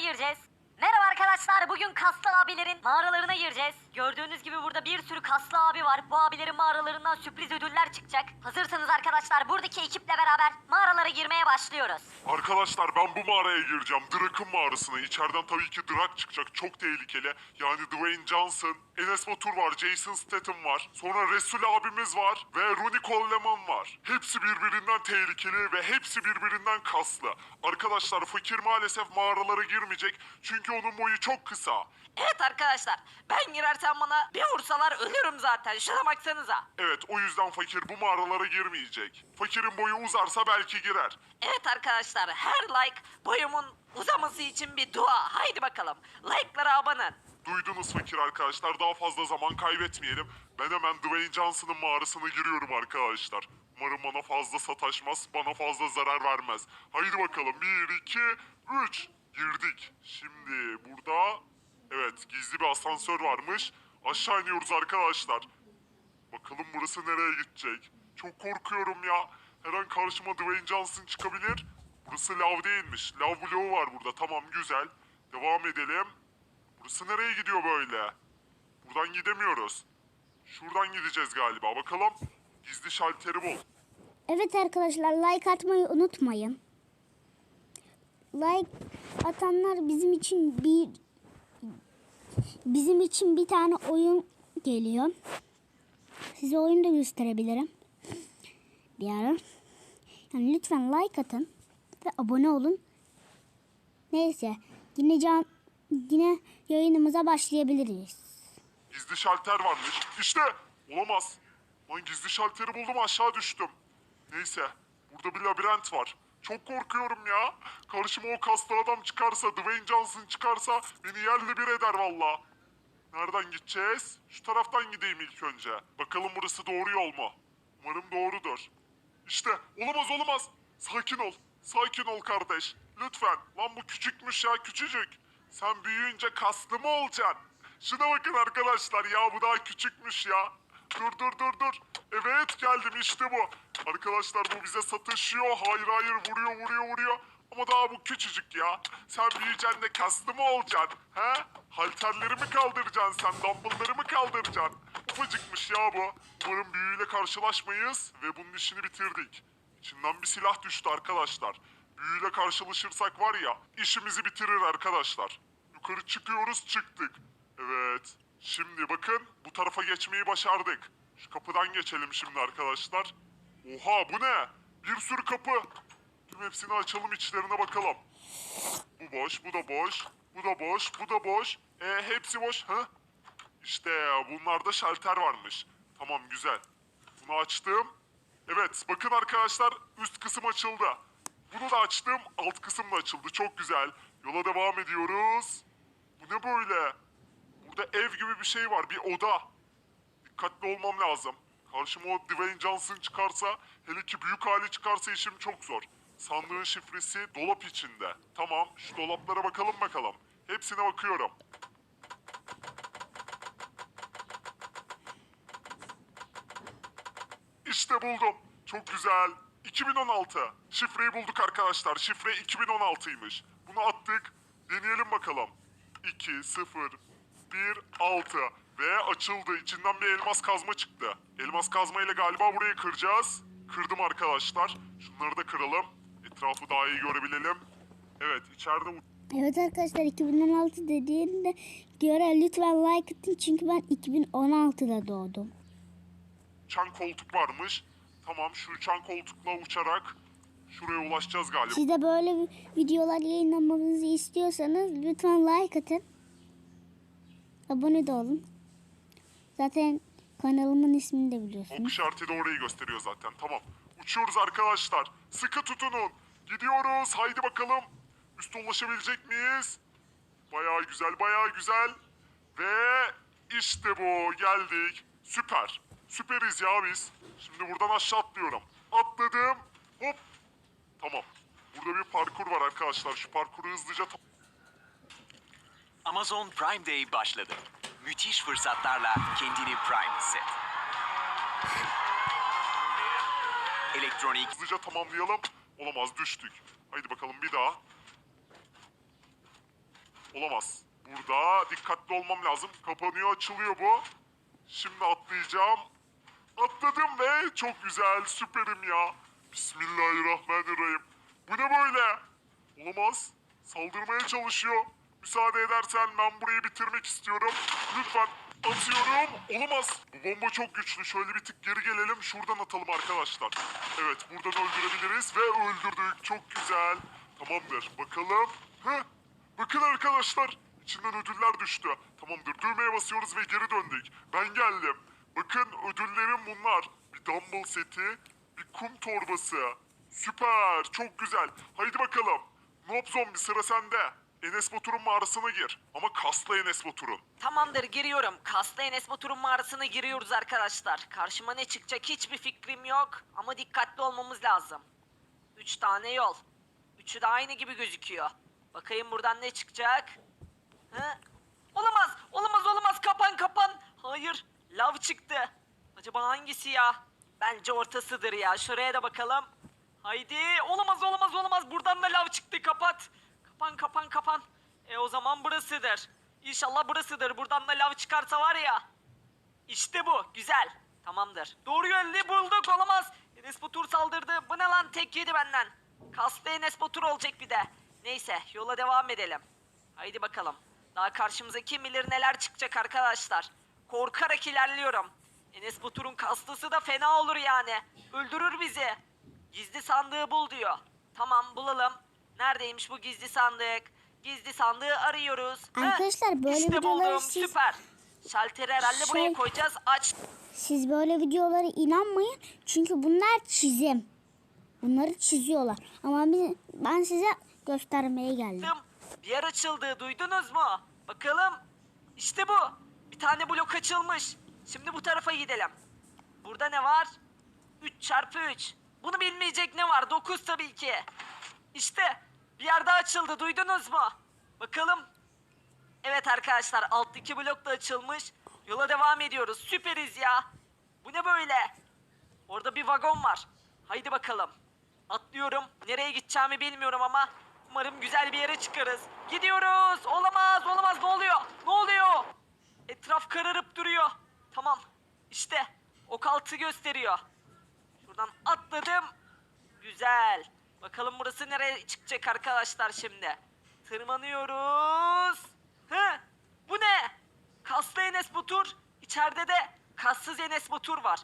gireceğiz. Merhaba arkadaşlar bugün kaslı abilerin mağaralarına gireceğiz. Gördüğünüz gibi burada bir sürü kaslı abi var. Bu abilerin mağaralarından sürpriz ödüller çıkacak. Hazırsanız arkadaşlar buradaki ekiple beraber mağaralara girmeye başlıyoruz. Arkadaşlar ben bu mağaraya gireceğim. Drak'ın mağarasına. İçeriden tabii ki Drak çıkacak. Çok tehlikeli. Yani Dwayne Johnson, Enes Batur var, Jason Statham var. Sonra Resul abimiz var ve Ronnie Coleman var. Hepsi birbirinden tehlikeli ve hepsi birbirinden kaslı. Arkadaşlar fakir maalesef mağaralara girmeyecek. Çünkü onun boyu çok kısa. Evet arkadaşlar ben girersem bana bir vursalar ölürüm zaten şuna baksanıza. Evet o yüzden fakir bu mağaralara girmeyecek. Fakirin boyu uzarsa belki girer. Evet arkadaşlar her like boyumun uzaması için bir dua. Haydi bakalım like'lara abanın. Duydunuz fakir arkadaşlar daha fazla zaman kaybetmeyelim. Ben hemen Dwayne Johnson'ın mağarasına giriyorum arkadaşlar. Umarım bana fazla sataşmaz, bana fazla zarar vermez. Haydi bakalım 1, 2, 3 girdik. Şimdi burada evet gizli bir asansör varmış. Aşağı iniyoruz arkadaşlar. Bakalım burası nereye gidecek? Çok korkuyorum ya. Her an karşıma Dwayne Johnson çıkabilir. Burası lav değilmiş. Lav bloğu var burada. Tamam güzel. Devam edelim. Burası nereye gidiyor böyle? Buradan gidemiyoruz. Şuradan gideceğiz galiba. Bakalım. Gizli şalteri bul. Evet arkadaşlar like atmayı unutmayın. Like atanlar bizim için bir bizim için bir tane oyun geliyor. Size oyunu da gösterebilirim. Bir ara. Yani lütfen like atın ve abone olun. Neyse yine can yine yayınımıza başlayabiliriz. Gizli şalter varmış. İşte olamaz. Lan gizli şalteri buldum aşağı düştüm. Neyse burada bir labirent var. Çok korkuyorum ya. Karşıma o kaslı adam çıkarsa, Dwayne Johnson çıkarsa beni yerle bir eder valla. Nereden gideceğiz? Şu taraftan gideyim ilk önce. Bakalım burası doğru yol mu? Umarım doğrudur. İşte olamaz olamaz. Sakin ol. Sakin ol kardeş. Lütfen. Lan bu küçükmüş ya küçücük. Sen büyüyünce kaslı mı olacaksın? Şuna bakın arkadaşlar ya bu daha küçükmüş ya. Dur dur dur dur. Evet geldim işte bu. Arkadaşlar bu bize satışıyor. Hayır hayır vuruyor vuruyor vuruyor. Ama daha bu küçücük ya. Sen büyüyeceksin de kaslı mı olacaksın? He? Halterleri mi kaldıracaksın sen? Dumbbellları mı kaldıracaksın? Ufacıkmış ya bu. Umarım büyüyle karşılaşmayız ve bunun işini bitirdik. İçinden bir silah düştü arkadaşlar. Büyüyle karşılaşırsak var ya işimizi bitirir arkadaşlar. Yukarı çıkıyoruz çıktık. Evet. Şimdi bakın bu tarafa geçmeyi başardık. Şu kapıdan geçelim şimdi arkadaşlar. Oha bu ne? Bir sürü kapı. Tüm hepsini açalım içlerine bakalım. Bu boş, bu da boş, bu da boş, bu da boş. E hepsi boş. Ha? İşte bunlarda şalter varmış. Tamam güzel. Bunu açtım. Evet bakın arkadaşlar üst kısım açıldı. Bunu da açtım alt kısım da açıldı. Çok güzel. Yola devam ediyoruz. Bu ne böyle? Burada ev gibi bir şey var. Bir oda. Dikkatli olmam lazım. Karşıma o Dwayne Johnson çıkarsa, hele ki büyük hali çıkarsa işim çok zor. Sandığın şifresi dolap içinde. Tamam, şu dolaplara bakalım bakalım. Hepsine bakıyorum. İşte buldum. Çok güzel. 2016. Şifreyi bulduk arkadaşlar. Şifre 2016'ymış. Bunu attık. Deneyelim bakalım. 2, 0, 1, 6. Ve açıldı. İçinden bir elmas kazma çıktı. Elmas kazma ile galiba burayı kıracağız. Kırdım arkadaşlar. Şunları da kıralım. Etrafı daha iyi görebilelim. Evet içeride Evet arkadaşlar 2016 dediğinde göre lütfen like atın çünkü ben 2016'da doğdum. uçan koltuk varmış. Tamam şu uçan koltukla uçarak şuraya ulaşacağız galiba. Siz de böyle vi- videolar yayınlamamızı istiyorsanız lütfen like atın. Abone de olun. Zaten kanalımın ismini de Ok biliyorsunuz. işareti de orayı gösteriyor zaten. Tamam. Uçuyoruz arkadaşlar. Sıkı tutunun. Gidiyoruz. Haydi bakalım. Üste ulaşabilecek miyiz? Bayağı güzel, bayağı güzel. Ve işte bu. Geldik. Süper. Süperiz ya biz. Şimdi buradan aşağı atlıyorum. Atladım. Hop. Tamam. Burada bir parkur var arkadaşlar. Şu parkuru hızlıca... Amazon Prime Day başladı. Müthiş fırsatlarla kendini Prime hisset. Elektronik, Hızlıca tamamlayalım. Olamaz düştük. Haydi bakalım bir daha. Olamaz. Burada dikkatli olmam lazım. Kapanıyor açılıyor bu. Şimdi atlayacağım. Atladım ve çok güzel süperim ya. Bismillahirrahmanirrahim. Bu ne böyle? Olamaz. Saldırmaya çalışıyor. Müsaade edersen ben burayı bitirmek istiyorum. Lütfen atıyorum. Olamaz. Bu bomba çok güçlü. Şöyle bir tık geri gelelim. Şuradan atalım arkadaşlar. Evet buradan öldürebiliriz ve öldürdük. Çok güzel. Tamamdır. Bakalım. Heh. Bakın arkadaşlar. İçinden ödüller düştü. Tamamdır. Düğmeye basıyoruz ve geri döndük. Ben geldim. Bakın ödüllerim bunlar. Bir dumbbell seti, bir kum torbası. Süper. Çok güzel. Haydi bakalım. Nob zombi sıra sende. Enes Batur'un mağarasına gir. Ama kaslı Enes Batur'un. Tamamdır giriyorum. Kaslı Enes Batur'un mağarasına giriyoruz arkadaşlar. Karşıma ne çıkacak hiçbir fikrim yok. Ama dikkatli olmamız lazım. Üç tane yol. Üçü de aynı gibi gözüküyor. Bakayım buradan ne çıkacak. Hı? Olamaz, olamaz, olamaz. Kapan, kapan. Hayır, lav çıktı. Acaba hangisi ya? Bence ortasıdır ya. Şuraya da bakalım. Haydi, olamaz, olamaz, olamaz. Buradan da lav çıktı. Kapat. Kapan, kapan, kapan. E o zaman burasıdır. İnşallah burasıdır. Buradan da lav çıkarsa var ya. İşte bu. Güzel. Tamamdır. Doğru yönde bulduk. Olamaz. Enes Batur saldırdı. Bu ne lan? Tek yedi benden. Kaslı Enes Batur olacak bir de. Neyse yola devam edelim. Haydi bakalım. Daha karşımıza kim bilir neler çıkacak arkadaşlar. Korkarak ilerliyorum. Enes Batur'un kaslısı da fena olur yani. Öldürür bizi. Gizli sandığı bul diyor. Tamam bulalım. Neredeymiş bu gizli sandık? Gizli sandığı arıyoruz. Arkadaşlar, böyle işte videoları buldum. siz- Süper. Şalteri herhalde buraya Şey- koyacağız. Aç. Siz böyle videolara inanmayın. Çünkü bunlar çizim. Bunları çiziyorlar. Ama biz- ben size göstermeye geldim. Bir yer açıldı duydunuz mu? Bakalım. İşte bu. Tane blok açılmış. Şimdi bu tarafa gidelim. Burada ne var? 3 çarpı 3. Bunu bilmeyecek ne var? 9 tabii ki. İşte bir yer daha açıldı duydunuz mu? Bakalım. Evet arkadaşlar alttaki blok da açılmış. Yola devam ediyoruz. Süperiz ya. Bu ne böyle? Orada bir vagon var. Haydi bakalım. Atlıyorum. Nereye gideceğimi bilmiyorum ama umarım güzel bir yere çıkarız. Gidiyoruz. Olamaz, olamaz. Ne oluyor? Ne oluyor? Etraf kararıp duruyor. Tamam. İşte ok altı gösteriyor. Şuradan atladım. Güzel. Bakalım burası nereye çıkacak arkadaşlar şimdi. Tırmanıyoruz. Hı? Bu ne? Kaslı Enes Batur. İçeride de kassız Enes Batur var.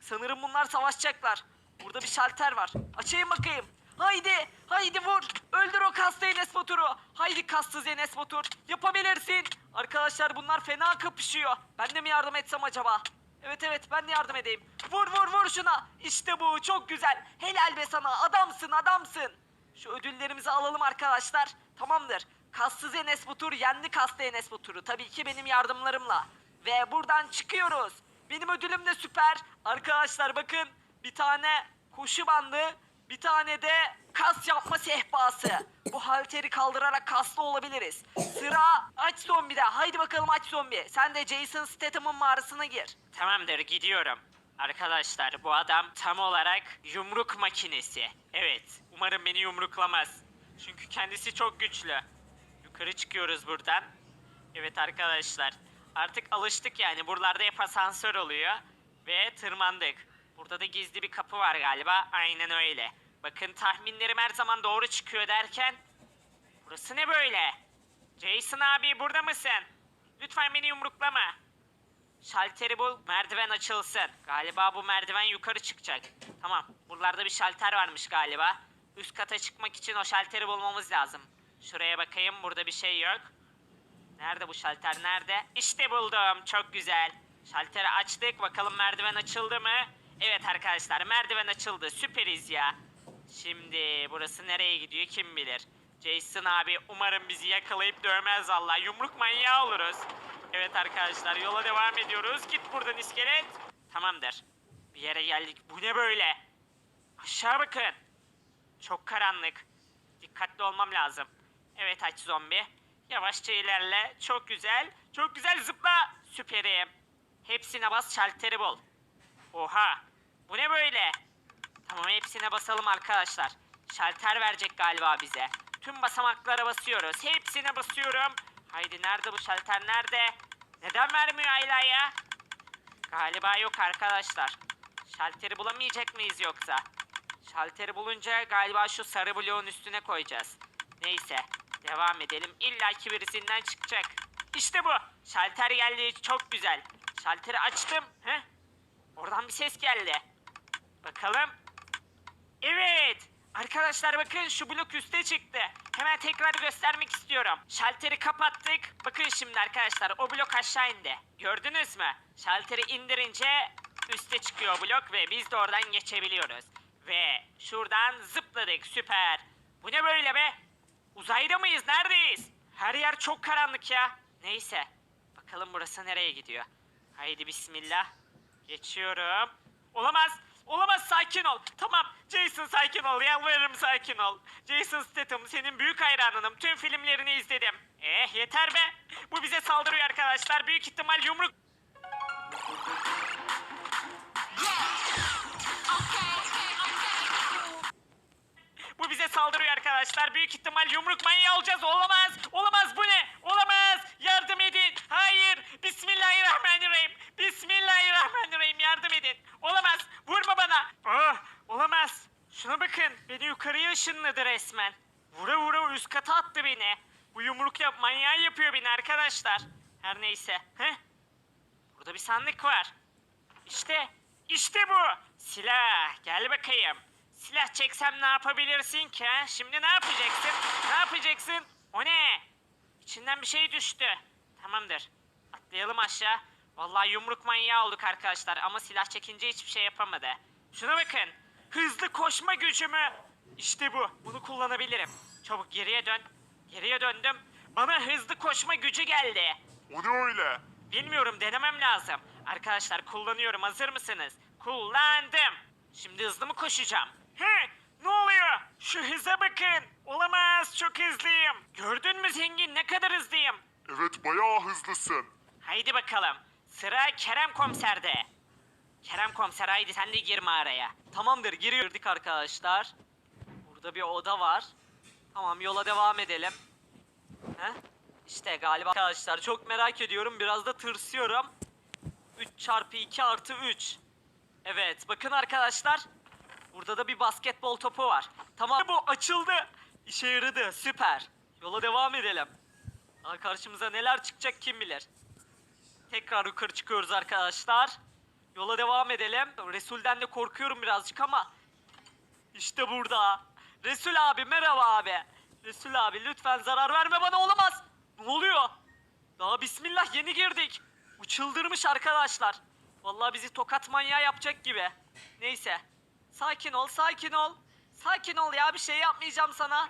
Sanırım bunlar savaşacaklar. Burada bir şalter var. Açayım bakayım. Haydi, haydi vur. Öldür o kaslı Enes Batur'u. Haydi kassız Enes Batur. Yapabilirsin. Arkadaşlar bunlar fena kapışıyor. Ben de mi yardım etsem acaba? Evet evet ben de yardım edeyim. Vur vur vur şuna. İşte bu çok güzel. Helal be sana adamsın adamsın. Şu ödüllerimizi alalım arkadaşlar. Tamamdır. Kassız Enes Batur yendi kaslı Enes Batur'u. Tabii ki benim yardımlarımla. Ve buradan çıkıyoruz. Benim ödülüm de süper. Arkadaşlar bakın bir tane koşu bandı, bir tane de kas yapma sehpası. Bu halteri kaldırarak kaslı olabiliriz. Sıra aç zombide. Haydi bakalım aç zombi. Sen de Jason Statham'ın mağarasına gir. Tamamdır gidiyorum. Arkadaşlar bu adam tam olarak yumruk makinesi. Evet umarım beni yumruklamaz. Çünkü kendisi çok güçlü. Yukarı çıkıyoruz buradan. Evet arkadaşlar artık alıştık yani buralarda hep asansör oluyor. Ve tırmandık. Burada da gizli bir kapı var galiba. Aynen öyle. Bakın tahminlerim her zaman doğru çıkıyor derken. Burası ne böyle? Jason abi burada mısın? Lütfen beni yumruklama. Şalteri bul, merdiven açılsın. Galiba bu merdiven yukarı çıkacak. Tamam, buralarda bir şalter varmış galiba. Üst kata çıkmak için o şalteri bulmamız lazım. Şuraya bakayım, burada bir şey yok. Nerede bu şalter, nerede? İşte buldum, çok güzel. Şalteri açtık, bakalım merdiven açıldı mı? Evet arkadaşlar, merdiven açıldı, süperiz ya. Şimdi burası nereye gidiyor kim bilir. Jason abi umarım bizi yakalayıp dövmez Allah. Yumruk manyağı oluruz. Evet arkadaşlar yola devam ediyoruz. Git buradan iskelet. Tamamdır. Bir yere geldik. Bu ne böyle? Aşağı bakın. Çok karanlık. Dikkatli olmam lazım. Evet aç zombi. Yavaşça ilerle. Çok güzel. Çok güzel zıpla. Süperim. Hepsine bas şalteri bul. Oha. Bu ne böyle? Tamam hepsine basalım arkadaşlar. Şalter verecek galiba bize. Tüm basamaklara basıyoruz. Hepsine basıyorum. Haydi nerede bu şalter nerede? Neden vermiyor hala ya? Galiba yok arkadaşlar. Şalteri bulamayacak mıyız yoksa? Şalteri bulunca galiba şu sarı bloğun üstüne koyacağız. Neyse devam edelim. İlla ki birisinden çıkacak. İşte bu. Şalter geldi. Çok güzel. Şalteri açtım. Heh. Oradan bir ses geldi. Bakalım. Evet. Arkadaşlar bakın şu blok üste çıktı. Hemen tekrar göstermek istiyorum. Şalteri kapattık. Bakın şimdi arkadaşlar o blok aşağı indi. Gördünüz mü? Şalteri indirince üste çıkıyor blok ve biz de oradan geçebiliyoruz. Ve şuradan zıpladık süper. Bu ne böyle be? Uzayda mıyız? Neredeyiz? Her yer çok karanlık ya. Neyse. Bakalım burası nereye gidiyor. Haydi bismillah. Geçiyorum. Olamaz. Olamaz sakin ol. Tamam Jason sakin ol. Yalvarırım sakin ol. Jason Statham senin büyük hayranınım. Tüm filmlerini izledim. Eh yeter be. Bu bize saldırıyor arkadaşlar. Büyük ihtimal yumruk... Bu bize saldırıyor arkadaşlar. Büyük ihtimal yumruk manyağı olacağız. Olamaz. Olamaz bu ne? Olamaz. Yardım edin. Hayır. Bismillahirrahmanirrahim. Bismillahirrahmanirrahim. Yardım edin. Olamaz. Vurma bana. Ah, olamaz. Şuna bakın. Beni yukarıya ışınladı resmen. Vura vura üst kata attı beni. Bu yumruk yap manyağı yapıyor beni arkadaşlar. Her neyse. Heh. Burada bir sandık var. İşte, işte bu. Silah. Gel bakayım. Silah çeksem ne yapabilirsin ki? Şimdi ne yapacaksın? Ne yapacaksın? O ne? İçinden bir şey düştü. Tamamdır. Atlayalım aşağı. Vallahi yumruk manyağı olduk arkadaşlar ama silah çekince hiçbir şey yapamadı. Şuna bakın. Hızlı koşma gücümü. İşte bu. Bunu kullanabilirim. Çabuk geriye dön. Geriye döndüm. Bana hızlı koşma gücü geldi. O ne öyle? Bilmiyorum denemem lazım. Arkadaşlar kullanıyorum hazır mısınız? Kullandım. Şimdi hızlı mı koşacağım? He ne oluyor? Şu hıza bakın. Olamaz çok hızlıyım. Gördün mü zengin ne kadar hızlıyım? Evet bayağı hızlısın. Haydi bakalım. Sıra Kerem komiserde. Kerem komiser haydi sen de gir mağaraya. Tamamdır giriyorduk arkadaşlar. Burada bir oda var. Tamam yola devam edelim. He? İşte galiba arkadaşlar çok merak ediyorum biraz da tırsıyorum. 3 çarpı 2 artı 3. Evet bakın arkadaşlar. Burada da bir basketbol topu var. Tamam bu açıldı. İşe yaradı süper. Yola devam edelim. Daha karşımıza neler çıkacak kim bilir. Tekrar yukarı çıkıyoruz arkadaşlar. Yola devam edelim. Resul'den de korkuyorum birazcık ama. İşte burada. Resul abi merhaba abi. Resul abi lütfen zarar verme bana olamaz. Ne oluyor? Daha bismillah yeni girdik. Bu arkadaşlar. Vallahi bizi tokat manyağı yapacak gibi. Neyse. Sakin ol sakin ol. Sakin ol ya bir şey yapmayacağım sana.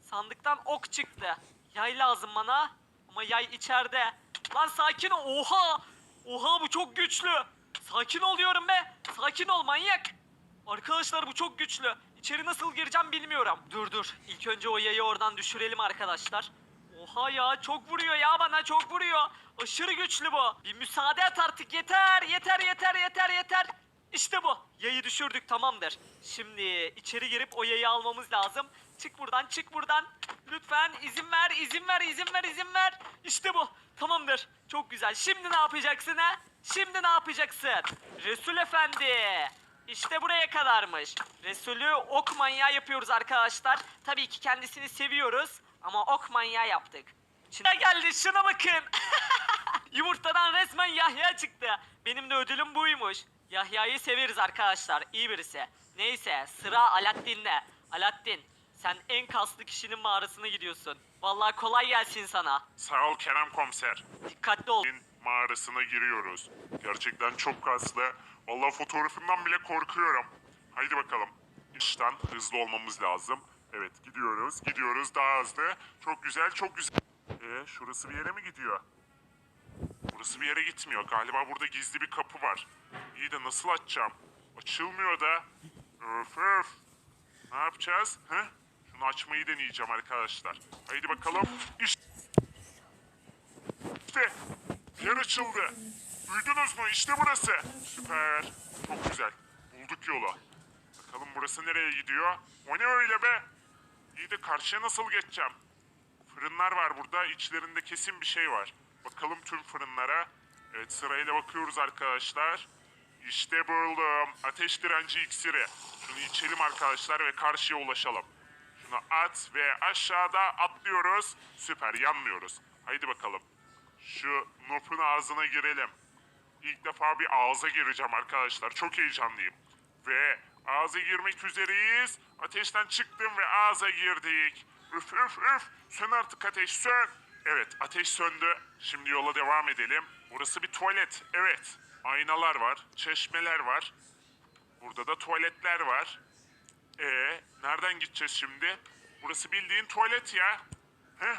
Sandıktan ok çıktı. Yay lazım bana. Ama yay içeride. Lan sakin ol. Oha. Oha bu çok güçlü. Sakin ol diyorum be. Sakin ol manyak. Arkadaşlar bu çok güçlü. İçeri nasıl gireceğim bilmiyorum. Dur dur. İlk önce o yayı oradan düşürelim arkadaşlar. Oha ya çok vuruyor ya bana çok vuruyor. Aşırı güçlü bu. Bir müsaade et artık yeter yeter yeter yeter yeter. İşte bu. Yayı düşürdük tamamdır. Şimdi içeri girip o yayı almamız lazım. Çık buradan çık buradan. Lütfen izin ver izin ver izin ver izin ver. İşte bu. Tamamdır. Çok güzel. Şimdi ne yapacaksın ha? Şimdi ne yapacaksın? Resul Efendi. İşte buraya kadarmış. Resulü ok manyağı yapıyoruz arkadaşlar. Tabii ki kendisini seviyoruz. Ama ok manyağı yaptık. Şimdi geldi şuna bakın. Yumurtadan resmen Yahya çıktı. Benim de ödülüm buymuş. Yahya'yı severiz arkadaşlar. iyi birisi. Neyse sıra Alaaddin'de. Alaaddin sen en kaslı kişinin mağarasına gidiyorsun. Vallahi kolay gelsin sana. Sağ ol Kerem komiser. Dikkatli ol. Mağarasına giriyoruz. Gerçekten çok kaslı. Vallahi fotoğrafından bile korkuyorum. Haydi bakalım. İşten hızlı olmamız lazım. Evet gidiyoruz, gidiyoruz daha hızlı. Çok güzel, çok güzel. Ee, şurası bir yere mi gidiyor? Burası bir yere gitmiyor. Galiba burada gizli bir kapı var. İyi de nasıl açacağım? Açılmıyor da. Öf öf. Ne yapacağız? He? Şunu açmayı deneyeceğim arkadaşlar. Haydi bakalım. İşte. Yer açıldı. Duydunuz mu? İşte burası. Süper. Çok güzel. Bulduk yolu. Bakalım burası nereye gidiyor? O ne öyle be? İyi de karşıya nasıl geçeceğim? Fırınlar var burada. İçlerinde kesin bir şey var. Bakalım tüm fırınlara. Evet sırayla bakıyoruz arkadaşlar. İşte buldum. Ateş direnci iksiri. Şunu içelim arkadaşlar ve karşıya ulaşalım. Şunu at ve aşağıda atlıyoruz. Süper yanmıyoruz. Haydi bakalım. Şu Nop'un ağzına girelim. İlk defa bir ağza gireceğim arkadaşlar. Çok heyecanlıyım. Ve ağza girmek üzereyiz. Ateşten çıktım ve ağza girdik. Üf üf üf. Sön artık ateş sön. Evet ateş söndü. Şimdi yola devam edelim. Burası bir tuvalet. Evet. Aynalar var. Çeşmeler var. Burada da tuvaletler var. Ee, nereden gideceğiz şimdi? Burası bildiğin tuvalet ya. Heh.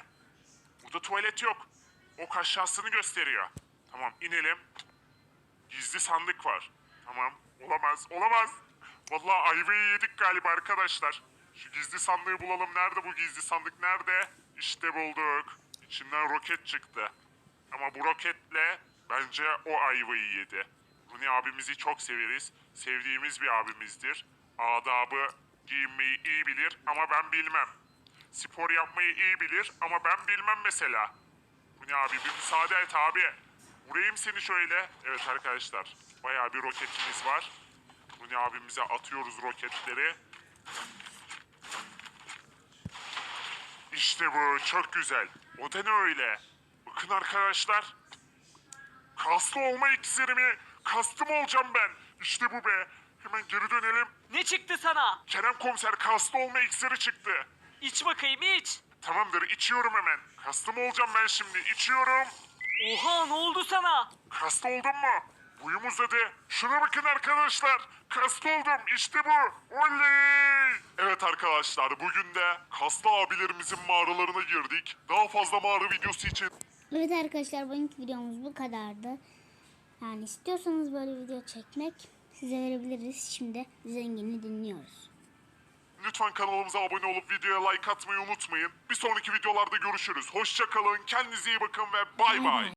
Burada tuvalet yok. Ok aşağısını gösteriyor. Tamam inelim. Gizli sandık var. Tamam. Olamaz. Olamaz. Vallahi ayvayı yedik galiba arkadaşlar. Şu gizli sandığı bulalım. Nerede bu gizli sandık? Nerede? İşte bulduk. İçinden roket çıktı. Ama bu roketle bence o ayvayı yedi. Runi abimizi çok severiz. Sevdiğimiz bir abimizdir. Adabı giyinmeyi iyi bilir ama ben bilmem. Spor yapmayı iyi bilir ama ben bilmem mesela. Bu ne abi bir müsaade et abi. Vurayım seni şöyle. Evet arkadaşlar bayağı bir roketimiz var. Bu ne abimize atıyoruz roketleri. İşte bu çok güzel. O da ne öyle? Bakın arkadaşlar. Kaslı olma iksirimi kastım olacağım ben. İşte bu be. Hemen geri dönelim. Ne çıktı sana? Kerem komiser kaslı olma iksiri çıktı. İç bakayım iç. Tamamdır içiyorum hemen. Kastım olacağım ben şimdi. İçiyorum. Oha ne oldu sana? Kaslı oldum mu? Boyum uzadı. Şuna bakın arkadaşlar. Kaslı oldum. İşte bu. Oley! Evet arkadaşlar bugün de kaslı abilerimizin mağaralarına girdik. Daha fazla mağara videosu için Evet arkadaşlar bugünkü videomuz bu kadardı. Yani istiyorsanız böyle video çekmek size verebiliriz. Şimdi zengini dinliyoruz. Lütfen kanalımıza abone olup videoya like atmayı unutmayın. Bir sonraki videolarda görüşürüz. Hoşçakalın. Kendinize iyi bakın ve bay bay.